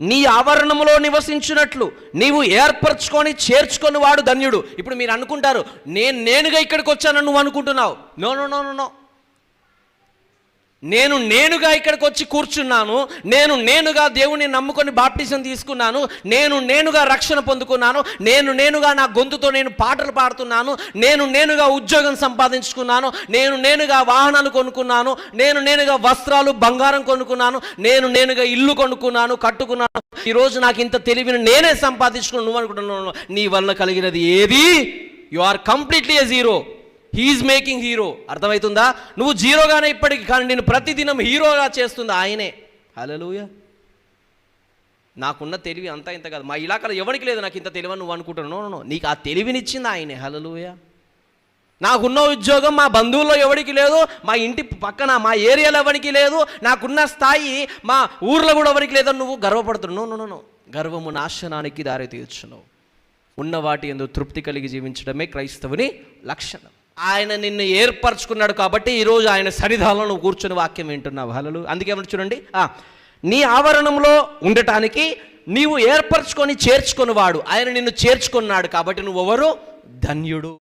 నీ ఆవరణములో నివసించినట్లు నీవు ఏర్పరచుకొని చేర్చుకొని వాడు ధన్యుడు. ఇప్పుడు మీరు అనుకుంటారు నేను నేనుగా ఇక్కడికి వచ్చానని నువ్వు అనుకుంటున్నావు. No no no no no నేను నేనుగా ఇక్కడికి వచ్చి కూర్చున్నాను నేను నేనుగా దేవుని నమ్ముకొని బాప్టిజం తీసుకున్నాను నేను నేనుగా రక్షణ పొందుకున్నాను నేను నేనుగా నా గొంతుతో నేను పాటలు పాడుతున్నాను నేను నేనుగా ఉద్యోగం సంపాదించుకున్నాను నేను నేనుగా వాహనాలు కొనుక్కున్నాను నేను నేనుగా వస్త్రాలు బంగారం కొనుక్కున్నాను నేను నేనుగా ఇల్లు కొనుక్కున్నాను కట్టుకున్నాను. ఈరోజు నాకు ఇంత తెలివిని నేనే సంపాదించుకున్నాను నువ్వు అనుకుంటున్నాను నీ వల్ల కలిగినది ఏది? You are completely a zero he's making hero అర్థమవుతుందా నువ్వు జీరోగానే ఇప్పటికి కానీ నేను ప్రతిదినం హీరోగా చేస్తుంది? ఆయనే. హలలుయ నాకున్న తెలివి అంతా ఇంత కాదు. మా ఇలాకాలో ఎవరికి లేదు నాకు ఇంత తెలివి నువ్వు అనుకుంటున్నావు? నో, నీకు ఆ తెలివినిచ్చింది ఆయనే. హలలుయ నాకున్న ఉద్యోగం మా బంధువుల్లో ఎవరికి లేదు మా ఇంటి పక్కన మా ఏరియాలో ఎవరికి లేదు నాకున్న స్థాయి మా ఊర్లో కూడా ఎవరికి లేదని నువ్వు గర్వపడుతున్నావు. No, no, no. గర్వము నాశనానికి దారి తీర్చున్నావు ఉన్న వాటి ఎందు తృప్తి కలిగి జీవించడమే క్రైస్తవుని లక్షణం. ఆయన నిన్ను ఏర్పరచుకున్నాడు కాబట్టి ఈరోజు ఆయన సన్నిధానంలో నువ్వు కూర్చొని వాక్యం వింటున్నావు. హలలు అందుకే చూడండి? నీ ఆవరణంలో ఉండటానికి నీవు ఏర్పరచుకొని చేర్చుకొని వాడు ఆయన నిన్ను చేర్చుకున్నాడు కాబట్టి నువ్వెవరు? ధన్యుడు.